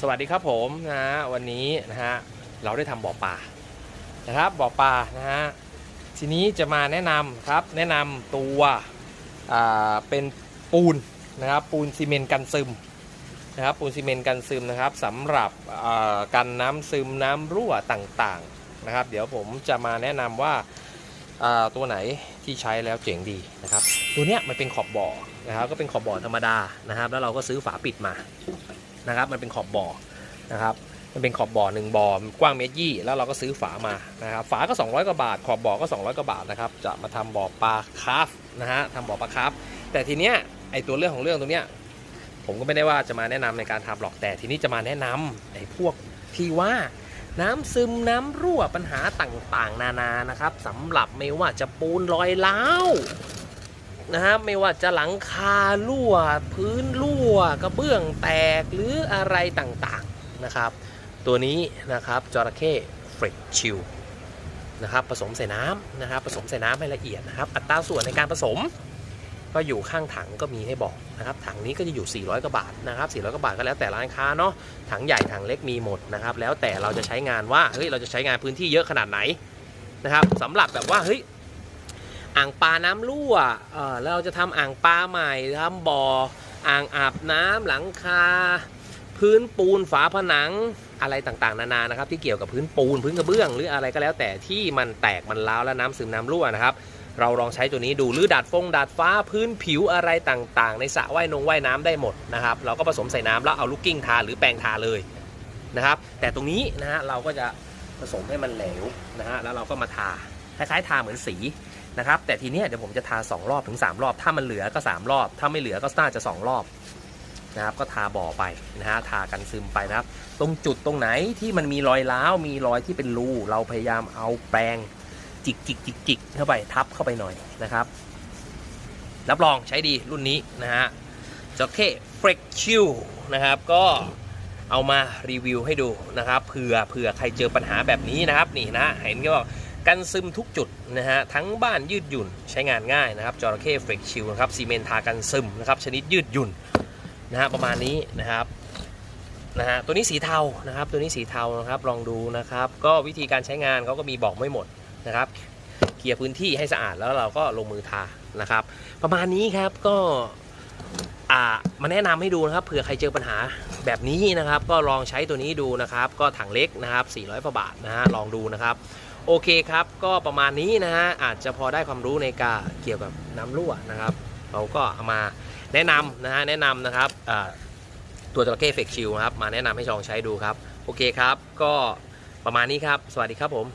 สวัสดีครับผมนะฮะวันนี้นะฮะเราได้ทำบ่อปลานะครับบ่อปลานะฮะทีนี้จะมาแนะนำครับแนะนำตัวเป็นปูนนะครับปูนซีเมนต์กันซึมนะครับปูนซีเมนต์กันซึมนะครับสำหรับอ่ากันน้ำซึมน้ำรั่วต่างๆนะครับ เดี๋ยวผมจะมาแนะนำว่าอ่าตัวไหนที่ใช้แล้วเจ๋งดีนะครับ ตัวเนี้ยมันเป็นขอบบ่อนะครับก็เป็นขอบบ่อธรรมดานะครับ แล้วเราก็ซื้อฝาปิดมา นะครับ มันเป็นขอบบ่อนะครับ มันเป็นขอบบ่อหนึ่งบ่อกว้างเมตรยี่แล้วเราก็ซื้อฝามานะครับ ฝาก็ 200กว่าบาท ขอบบ่อก็ 200กว่าบาทนะครับ จะมาทำบ่อปลาคาร์ฟนะฮะทำบ่อปลาคาร์ฟแต่ทีเนี้ยไอตัวเรื่องของเรื่องตรงเนี้ยผมก็ไม่ได้ว่าจะมาแนะนำในการทำหรอกแต่ทีนี้จะมาแนะนำไอพวกที่ว่าน้ำซึมน้ำรั่วปัญหาต่างๆ นานานะครับสำหรับไม่ว่าจะปูนรอยร้า นะครับไม่ว่าจะหลังคารั่ว พื้นรั่วกระเบื้องแตกหรืออะไรต่างๆนะครับ ตัวนี้นะครับจระเข้เฟรชชิลนะครับผสมใส่น้ำนะครับผสมใส่น้ำให้ละเอียดนะครับ อัตราส่วนในการผสม ก็อยู่ข้างถังก็มีให้บอกนะครับถังนี้ก็จะอยู่ 400กว่าบาทนะครับ400กว่าบาทก็แล้วแต่ร้านค้าเนาะถังใหญ่ถังเล็กมีหมดนะครับ แล้วแต่เราจะใช้งานว่าเฮ้ยเราจะใช้งานพื้นที่เยอะขนาดไหนนะครับสำหรับแบบว่าเฮ้ย อ่างปลาน้ำรั่วเออแล้วเราจะทำอ่างปลาใหม่ทำบ่ออ่างอาบน้ำหลังคา พื้นปูนฝาผนังอะไรต่างๆ นานานะครับ ที่เกี่ยวกับพื้นปูนพื้นกระเบื้อง หรืออะไรก็แล้วแต่ที่มันแตกมันร้าวและน้ำซึมน้ำรั่วนะครับ เราลองใช้ตัวนี้ดูหรือดาดฟงดาดฟ้าพื้นผิวอะไรต่างๆ ในสระว่ายนงว่ายน้ำได้หมดนะครับ เราก็ผสมใส่น้ำแล้วเอาลูกกิ้งทาหรือแปรงทาเลยนะครับ แต่ตรงนี้นะฮะเราก็จะผสมให้มันเหลวนะฮะแล้วเราก็มาทาคล้ายๆทาเหมือนสี นะครับ แต่ทีเนี้ยเดี๋ยวผมจะทา 2 รอบถึง 3 รอบ ถ้ามันเหลือก็ 3 รอบ ถ้าไม่เหลือก็น่าจะ 2 รอบนะครับ ก็ทาบ่อไปนะฮะทากันซึมไปนะครับ ตรงจุดตรงไหนที่มันมีรอยร้าวมีรอยที่เป็นรูเราพยายามเอาแปรงจิกจิกจิกจิกเข้าไปทับเข้าไปหน่อยนะครับ รับรองใช้ดีรุ่นนี้นะฮะจอเคเฟรกชิลนะครับก็เอามารีวิวให้ดูนะครับเผื่อเผื่อใครเจอปัญหาแบบนี้นะครับนี่นะเห็นก็บอ กันซึมทุกจุดนะฮะทั้งบ้านยืดหยุ่นใช้งานง่ายนะครับจอระเข้เฟรกชิลนะครับซีเมนทากันซึมนะครับชนิดยืดหยุ่นนะฮะประมาณนี้นะครับนะฮะตัวนี้สีเทานะครับ ตัวนี้สีเทานะครับลองดูนะครับ ก็วิธีการใช้งานเขาก็มีบอกไม่หมดนะครับเคลียร์พื้นที่ให้สะอาดแล้วเราก็ลงมือทานะครับ ประมาณนี้ครับก็อ่ามาแนะนำให้ดูนะครับเผื่อใครเจอปัญหาแบบนี้นะครับ ก็ลองใช้ตัวนี้ดูนะครับ ก็ถังเล็กนะครับ400กว่าบาทนะฮะลองดูนะครับ โอเคครับ ก็ประมาณนี้นะฮะอาจจะพอได้ความรู้ในการเกี่ยวกับน้ำรั่วนะครับ เราก็เอามาแนะนำนะฮะแนะนำนะครับตัวจระเข้เฟกชิลครับมาแนะนำให้ลองใช้ดูครับ โอเคครับ ก็ประมาณนี้ครับ สวัสดีครับผม